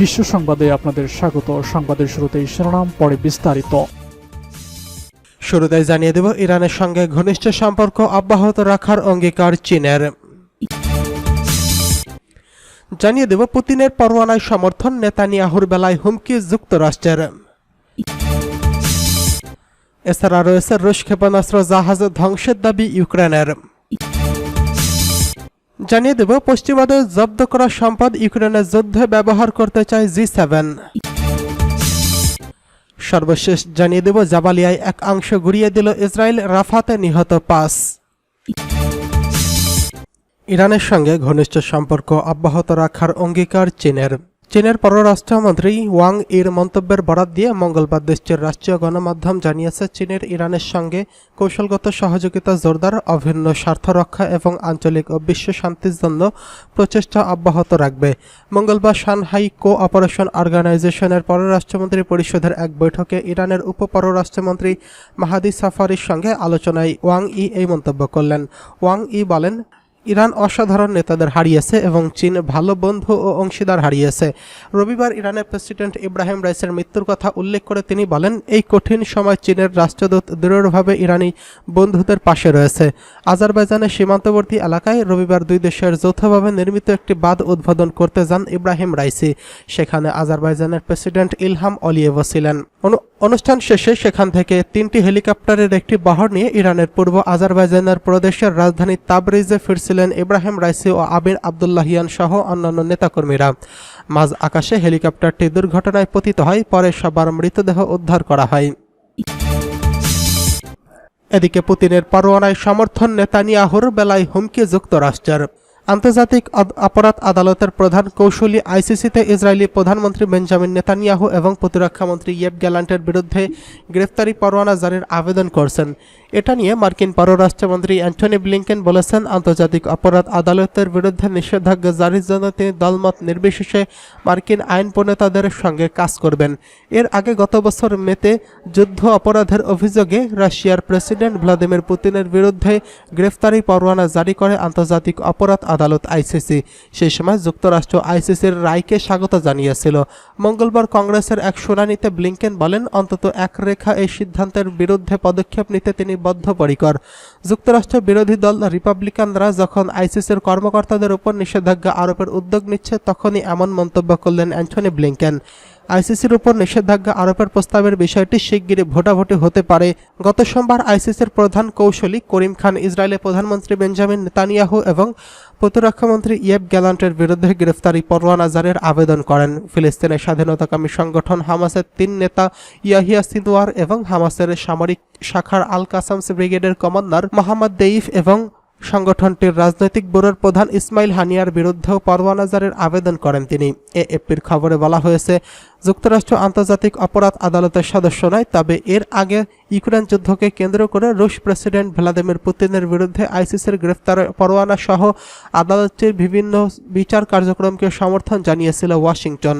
বিশ্ব সংবাদে আপনাদের স্বাগত। সংবাদের শুরুতেই শিরোনাম, পরে বিস্তারিত। শুরুতেই জানিয়ে দেব, ইরানের সঙ্গে ঘনিষ্ঠ সম্পর্ক অব্যাহত রাখার অঙ্গীকার চীনের। জানিয়ে দেব, পুতিনের পরোয়ানায় সমর্থন নেতানিয়াহুর বেলায় হুমকি যুক্তরাষ্ট্রের। এছাড়া রয়েছে রুশ ক্ষেপণাস্ত্র জাহাজ ধ্বংসের দাবি ইউক্রেনের। জানিয়ে দেব পশ্চিমাদের জব্দ করা সম্পদ ইউক্রেনের যুদ্ধে ব্যবহার করতে চায় জি সেভেন। সর্বশেষ জানিয়ে দেব, জাবালিয়ায় এক অংশ গুড়িয়ে দিল ইসরায়েল, রাফাতে নিহত পাস ইরানের সঙ্গে ঘনিষ্ঠ সম্পর্ক অব্যাহত রাখার অঙ্গীকার চীনের। চীনের পররাষ্ট্রমন্ত্রী ওয়াং এর মন্তব্যের বরাত দিয়ে মঙ্গলবার দেশটির রাষ্ট্রীয় গণমাধ্যম জানিয়েছে, চীনের ইরানের সঙ্গে কৌশলগত সহযোগিতা জোরদার, অভিন্ন স্বার্থ রক্ষা এবং আঞ্চলিক ও বিশ্ব শান্তির জন্য প্রচেষ্টা অব্যাহত রাখবে। মঙ্গলবার সানহাই কো অপারেশন অর্গানাইজেশনের পররাষ্ট্রমন্ত্রী পরিষদের এক বৈঠকে ইরানের উপ পররাষ্ট্রমন্ত্রী মাহাদি সাফারির সঙ্গে আলোচনায় ওয়াং ই এই মন্তব্য করলেন। ওয়াং ই বলেন ইরান অসাধারণ নেতাদের হারিয়েছে এবং চীন ভালো বন্ধু ও অংশীদার হারিয়েছে। রবিবার ইরানের প্রেসিডেন্ট ইব্রাহিম রাইসের মৃত্যুর কথা উল্লেখ করে তিনি বলেন, এই কঠিন সময় চীনের রাষ্ট্রদূত দৃঢ়ভাবে ইরানি বন্ধুদের পাশে রয়েছে। আজারবাইজানের সীমান্তবর্তী এলাকায় রবিবার দুই দেশের যৌথভাবে নির্মিত একটি বাঁধ উদ্বোধন করতে যান ইব্রাহিম রাইসি। সেখানে আজারবাইজানের প্রেসিডেন্ট ইলহাম অলিয়েভো ছিলেন। অনু- অনুষ্ঠান শেষে সেখান থেকে তিনটি হেলিকপ্টারের একটি বহর নিয়ে ইরানের পূর্ব আজারবাইজানের প্রদেশের রাজধানী তাবরিজে ফিরছিলেন। ইব্রাহিম রাইসি ও আবির আবদুল্লাহিয়ান সহ অন্যান্য নেতাকর্মীরা। মাঝ আকাশে হেলিকপ্টারটি দুর্ঘটনায় পতিত হয়, পরে সবার মৃতদেহ উদ্ধার করা হয়। এদিকে পুতিনের পরোয়ানায় সমর্থন নেতানিয়াহুর বেলায় হুমকি যুক্তরাষ্ট্রের। আন্তর্জাতিক অপরাধ আদালতের প্রধান কৌশলী আইসিসিতে ইসরায়েলি প্রধানমন্ত্রী বেঞ্জামিন নেতানিয়াহু এবং প্রতিরক্ষামন্ত্রী ইয়েব গ্যালান্টের বিরুদ্ধে গ্রেফতারি পরোয়ানা জারির আবেদন করছেন। এটা নিয়ে মার্কিন পররাষ্ট্রমন্ত্রী অ্যান্টনি ব্লিংকেন বলেছেন, আন্তর্জাতিক অপরাধ আদালতের বিরুদ্ধে নিষেধাজ্ঞা জারির জন্য তিনি দলমত নির্বিশেষে মার্কিন আইন প্রণেতাদের সঙ্গে কাজ করবেন। এর আগে গত বছর মেতে যুদ্ধ অপরাধের অভিযোগে রাশিয়ার প্রেসিডেন্ট ভ্লাদিমির পুতিনের বিরুদ্ধে গ্রেফতারি পরোয়ানা জারি করে আন্তর্জাতিক অপরাধ আদালত আইসিসি সেই সময় যুক্তরাষ্ট্র আইসিসির রায়কে স্বাগত জানিয়েছিল। মঙ্গলবার কংগ্রেসের এক শুনানিতে ব্লিংকেন বলেন, অন্তত এক রেখা এই সিদ্ধান্তের বিরুদ্ধে পদক্ষেপ নিতে তিনি বদ্ধপরিকর যুক্তরাষ্ট্র বিরোধী দল রিপাবলিকানরা যখন আইসিসির কর্মকর্তাদের উপর নিষেধাজ্ঞা আরোপের উদ্যোগ নিচ্ছে, তখনই এমন মন্তব্য করলেন অ্যান্থনি ব্লিংকেন। আইসিসির উপর নিষেধাজ্ঞা আরোপের প্রস্তাবের বিষয়টি শিগগিরই ভোটাভুটি হতে পারে। গত সোমবার আইসিসির প্রধান কৌশলী করিম খান ইসরায়েলের প্রধানমন্ত্রী বেঞ্জামিন নেতানিয়াহু এবং প্রতিরক্ষামন্ত্রী ইয়েব গ্যালান্টের বিরুদ্ধে গ্রেফতারি পরোয়ানা জারির আবেদন করেন। ফিলিস্তিনের স্বাধীনতাকামী সংগঠন হামাসের তিন নেতা ইয়াহিয়া সিদওয়ার এবং হামাসের সামরিক শাখার আল কাসামস ব্রিগেডের কমান্ডার মোহাম্মদ দেইফ এবং সংগঠনটির রাজনৈতিক ব্যুরোর প্রধান ইসমাইল হানিয়ার বিরুদ্ধেও পরোয়ানা জারির আবেদন করেন তিনি। এএফপির খবরে বলা হয়েছে, যুক্তরাষ্ট্র আন্তর্জাতিক অপরাধ আদালতের সদস্য নয়, তবে এর আগে ইউক্রেন যুদ্ধকে কেন্দ্র করে রুশ প্রেসিডেন্ট ভ্লাদিমির পুতিনের বিরুদ্ধে আইসিসির গ্রেফতার পরোয়ানা সহ আদালতটির বিভিন্ন বিচার কার্যক্রমকে সমর্থন জানিয়েছিল ওয়াশিংটন।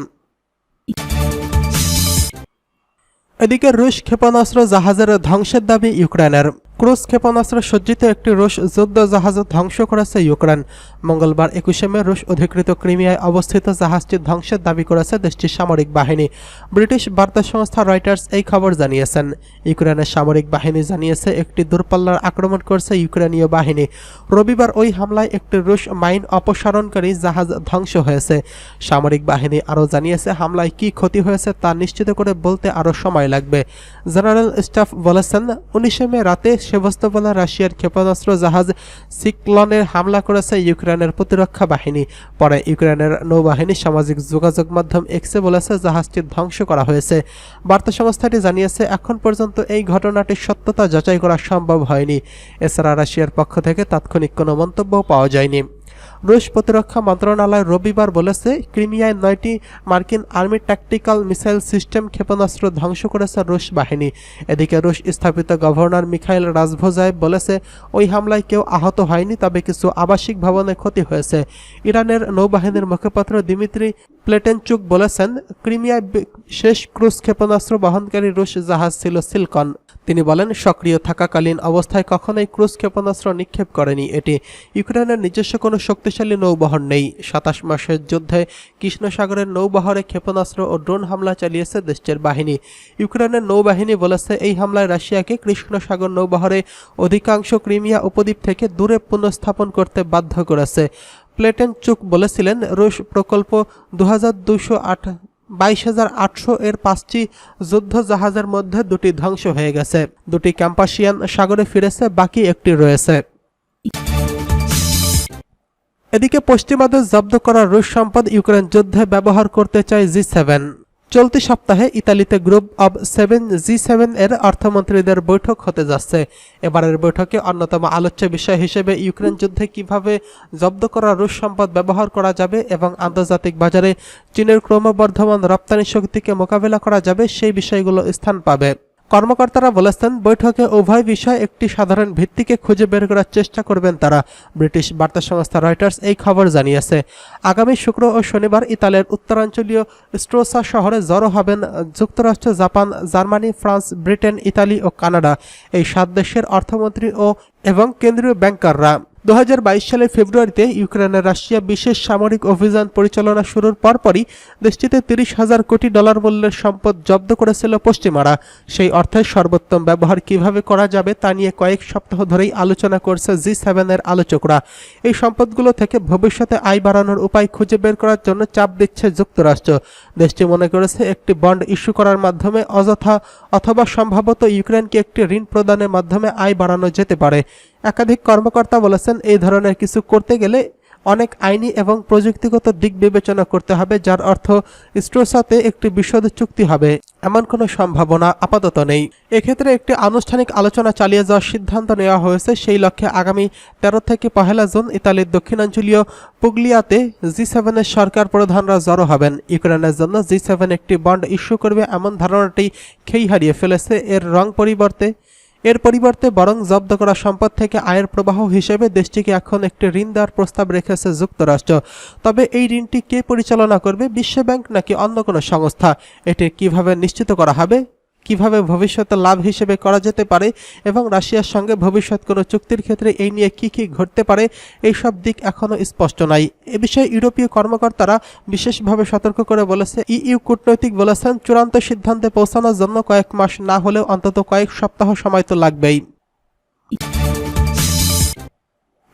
এদিকে রুশ ক্ষেপণাস্ত্র জাহাজের ধ্বংসের দাবি ইউক্রেনের। ক্রুজ ক্ষেপণাস্ত্র সজ্জিত একটি রুশ যুদ্ধ জাহাজ ধ্বংস করেছে ইউক্রেন। মঙ্গলবার একুশে মে রুশ অধিকৃত ক্রিমিয়ায় অবস্থিত জাহাজটি ধ্বংসের দাবি করেছে দেশটির সামরিক বাহিনী। ব্রিটিশ বার্তা সংস্থা রয়টার্স এই খবর জানিয়েছেন। ইউক্রেনের সামরিক বাহিনী জানিয়েছে, একটি দূরপাল্লার আক্রমণ করছে ইউক্রেনীয় বাহিনী। রবিবার ওই হামলায় একটি রুশ মাইন অপসারণকারী জাহাজ ধ্বংস হয়েছে। সামরিক বাহিনী আরও জানিয়েছে, হামলায় কি ক্ষতি হয়েছে তা নিশ্চিত করে বলতে আরও সময় লাগবে। জেনারেল স্টাফ বলেছেন, উনিশে মে রাতে সেবস্তোপোলা রাশিয়ার ক্ষেপণাস্ত্র, জাহাজ, সিক্লনের হামলা করেছে ইউক্রেনের প্রতিরক্ষা বাহিনী। পরে ইউক্রেনের নৌবাহিনী সামাজিক যোগাযোগ মাধ্যম এক্সে বলেছে জাহাজটি ধ্বংস করা হয়েছে। বার্তা সংস্থাটি জানিয়েছে, এখন পর্যন্ত এই ঘটনাটির সত্যতা যাচাই করা সম্ভব হয়নি। এছাড়া রাশিয়ার পক্ষ থেকে তাৎক্ষণিক কোনো মন্তব্য পাওয়া যায়নি। রুশ প্রতিরক্ষা মন্ত্রণালয় রবিবার বলেছে, ক্রিমিয়ায় নয়টি মার্কিন আর্মি ট্যাকটিক্যাল মিসাইল সিস্টেম ক্ষেপণাস্ত্র ধ্বংস করেছে রুশ বাহিনী। এদিকে রুশ স্থাপিত গভর্নর মিখাইল রাজভোজায় বলেছে, ওই হামলায় কেউ আহত হয়নি, তবে কিছু আবাসিক ভবনে ক্ষতি হয়েছে। ইরানের নৌবাহিনীর মুখপাত্র দিমিত্রি প্লেটেনচুক বলেছেন, ক্রিমিয়ায় শেষ ক্রুজ ক্ষেপণাস্ত্র বহনকারী রুশ জাহাজ ছিল সিলকন। তিনি বলেন, সক্রিয় থাকাকালীন অবস্থায় কখনোই ক্রুজ ক্ষেপণাস্ত্র নিক্ষেপ করেনি। এটি ইউক্রেনের নিজস্ব কোনো শক্তিশালী নৌবহর নেই। সাতাশ মাসের যুদ্ধে কৃষ্ণসাগরের নৌবহরে ক্ষেপণাস্ত্র ও ড্রোন হামলা চালিয়েছে দেশটির বাহিনী। ইউক্রেনের নৌবাহিনী বলেছে, এই হামলায় রাশিয়াকে কৃষ্ণসাগর নৌবহরে অধিকাংশ ক্রিমিয়া উপদ্বীপ থেকে দূরে পুনঃস্থাপন করতে বাধ্য করেছে। প্লেটেন চুক বলেছিলেন, রুশ প্রকল্প দু হাজার বাইশ হাজার আটশো এর পাঁচটি যুদ্ধ জাহাজের মধ্যে দুটি ধ্বংস হয়ে গেছে। দুটি ক্যাম্পাসিয়ান সাগরে ফিরেছে, বাকি একটি রয়েছে। এদিকে পশ্চিমাদের জব্দ করা রুশ সম্পদ ইউক্রেন যুদ্ধে ব্যবহার করতে চায় জি সেভেন। চলতি সপ্তাহে ইতালিতে group of seven G seven এর অর্থমন্ত্রীদের বৈঠক হতে যাচ্ছে। এবারের বৈঠকে অন্যতম আলোচ্য বিষয় হিসেবে ইউক্রেন যুদ্ধে কীভাবে জব্দ করা রুশ সম্পদ ব্যবহার করা যাবে এবং আন্তর্জাতিক বাজারে চীনের ক্রমবর্ধমান রপ্তানি শক্তিকে মোকাবেলা করা যাবে, সেই বিষয়গুলো স্থান পাবে। কর্মকর্তারা বলেছেন, বৈঠকে উভয় বিষয় একটি সাধারণ ভিত্তিকে খুঁজে বের করার চেষ্টা করবেন তারা, ব্রিটিশ বার্তা সংস্থা রয়টার্স এই খবর জানিয়েছে। আগামী শুক্র ও শনিবার ইতালির উত্তরাঞ্চলীয় স্ট্রোসা শহরে জড়ো হবেন যুক্তরাষ্ট্র, Japan, Germany, France, Britain, Italy ও কানাডা। এই সাত দেশের অর্থমন্ত্রী ও এবং কেন্দ্রীয় ব্যাংকাররা। দু হাজার বাইশ সালের ফেব্রুয়ারিতে ইউক্রেনের রাশিয়া বিশেষ সামরিক অভিযান পরিচালনা শুরুর পরপরই দেশটিতে তিরিশ হাজার কোটি ডলার মূল্যের সম্পদ জব্দ করেছিল পশ্চিমারা। সেই অর্থের সর্বোত্তম ব্যবহার কীভাবে করা যাবে তা নিয়ে কয়েক সপ্তাহ ধরেই আলোচনা করছে জি সেভেনের আলোচকরা। এই সম্পদগুলো থেকে ভবিষ্যতে আয় বাড়ানোর উপায় খুঁজে বের করার জন্য চাপ দিচ্ছে যুক্তরাষ্ট্র। দেশটি মনে করেছে একটি বন্ড ইস্যু করার মাধ্যমে অযথা অথবা সম্ভবত ইউক্রেনকে একটি ঋণ প্রদানের মাধ্যমে আয় বাড়ানো যেতে পারে। একাধিক কর্মকর্তা বলেছেন, এই ধরনের কিছু করতে গেলে অনেক আইনি এবং প্রযুক্তিগত দিক বিবেচনা করতে হবে, যার অর্থ স্ট্রোসাতে একটি বিশদ চুক্তি হবে। এমন কোনো সম্ভাবনা আপাতত নেই। এক্ষেত্রে একটি আনুষ্ঠানিক আলোচনা চালিয়ে যাওয়ার সিদ্ধান্ত নেওয়া হয়েছে। সেই লক্ষ্যে আগামী তেরো থেকে পহেলা জুন ইতালির দক্ষিণাঞ্চলীয় পুগলিয়াতে জি সেভেনের সরকার প্রধানরা জড়ো হবেন। ইউক্রেনের জন্য জি সেভেন একটি বন্ড ইস্যু করবে এমন ধারণাটি খেই হারিয়ে ফেলেছে। এর রং পরিবর্তে এর পরিবর্তে বরং জব্দ করা সম্পদ থেকে আয়ের প্রবাহ হিসেবে দেশটিকে এখন একটি ঋণ দেওয়ার প্রস্তাব রেখেছে যুক্তরাষ্ট্র। তবে এই ঋণটি কে পরিচালনা করবে? বিশ্বব্যাংক নাকি অন্য কোনো সংস্থা? এটি কীভাবে নিশ্চিত করা হবে? কীভাবে ভবিষ্যতে লাভ হিসেবে করা যেতে পারে এবং রাশিয়ার সঙ্গে ভবিষ্যৎ কোনো চুক্তির ক্ষেত্রে এই নিয়ে কি কি ঘটতে পারে এই সব দিক এখনও স্পষ্ট নাই। এ বিষয়ে ইউরোপীয় কর্মকর্তারা বিশেষভাবে সতর্ক করে বলেছে, ইইউ কূটনৈতিক বলেছেন, চূড়ান্ত সিদ্ধান্তে পৌঁছানোর জন্য কয়েক মাস না হলেও অন্তত কয়েক সপ্তাহ সময় তো লাগবেই।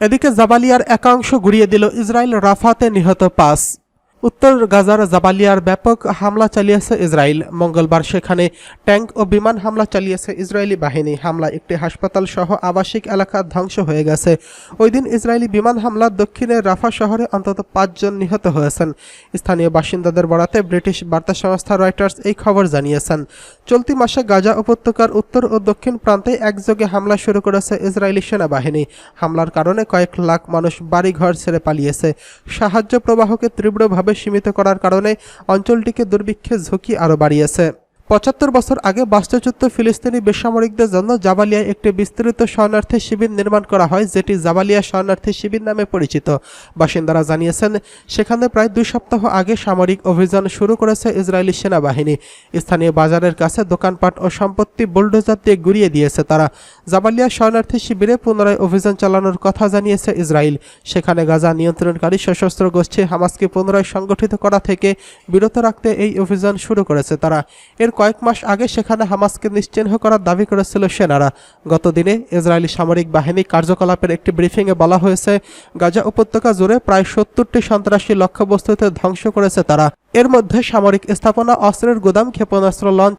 এদিকে জাবালিয়ার একাংশ গুড়িয়ে দিল ইসরায়েল রাফাতে নিহত পাঁচ উত্তর গাজার জাবালিয়ার ব্যাপক হামলা চালিয়েছে ইসরায়েল। মঙ্গলবার সেখানে ট্যাঙ্ক ও বিমান হামলা চালিয়েছে ইসরায়েলি বাহিনী। হামলা একটি হাসপাতাল সহ আবাসিক এলাকা ধ্বংস হয়ে গেছে। ওই দিন ইসরায়েলি বিমান হামলা দক্ষিণের রাফা শহরে অন্তত পাঁচজন নিহত হয়েছেন। স্থানীয় বাসিন্দাদের বরাতে ব্রিটিশ বার্তা সংস্থা রয়টার্স এই খবর জানিয়েছেন। চলতি মাসে গাজা উপত্যকার উত্তর ও দক্ষিণ প্রান্তে একযোগে হামলা শুরু করেছে ইসরায়েলি সেনাবাহিনী। হামলার কারণে কয়েক লাখ মানুষ বাড়িঘর ছেড়ে পালিয়েছে। সাহায্য প্রবাহকে তীব্রভাবে সীমিত করার কারণে অঞ্চলটিকে দুর্ভিক্ষের ঝুঁকি আরও বাড়িয়েছে। পঁচাত্তর বছর আগে বাস্তুচ্যুত ফিলিস্তিনি বেসামরিকদের জন্য জাবালিয়ায় একটি বিস্তৃত শরণার্থী শিবির নির্মাণ করা হয়, যেটি জাবালিয়া শরণার্থী শিবির নামে পরিচিত। বাসিন্দারা জানিয়েছেন, সেখানে প্রায় দুই সপ্তাহ আগে সামরিক অভিযান শুরু করেছে ইসরায়েলি সেনাবাহিনী। স্থানীয় বাজারের কাছে দোকানপাট ও সম্পত্তি বুলডোজার দিয়ে গুড়িয়ে দিয়েছে তারা। জাবালিয়া শরণার্থী শিবিরে পুনরায় অভিযান চালানোর কথা জানিয়েছে ইসরায়েল। সেখানে গাজা নিয়ন্ত্রণকারী সশস্ত্র গোষ্ঠী হামাসকে পুনরায় সংগঠিত করা থেকে বিরত রাখতে এই অভিযান শুরু করেছে তারা। এর কয়েক মাস আগে সেখানে হামাসকে নিশ্চিহ্ন করার দাবি করেছিল সেনারা। গত দিনে ইসরায়েলি সামরিক বাহিনী কার্যকলাপের একটি ব্রিফিংয়ে বলা হয়েছে, গাজা উপত্যকা জুড়ে প্রায় সত্তরটি সন্ত্রাসী লক্ষ্যবস্তুতে ধ্বংস করেছে তারা। এর মধ্যে সামরিক স্থাপনা অস্ত্রের গুদাম, ক্ষেপণাস্ত্র, লঞ্চ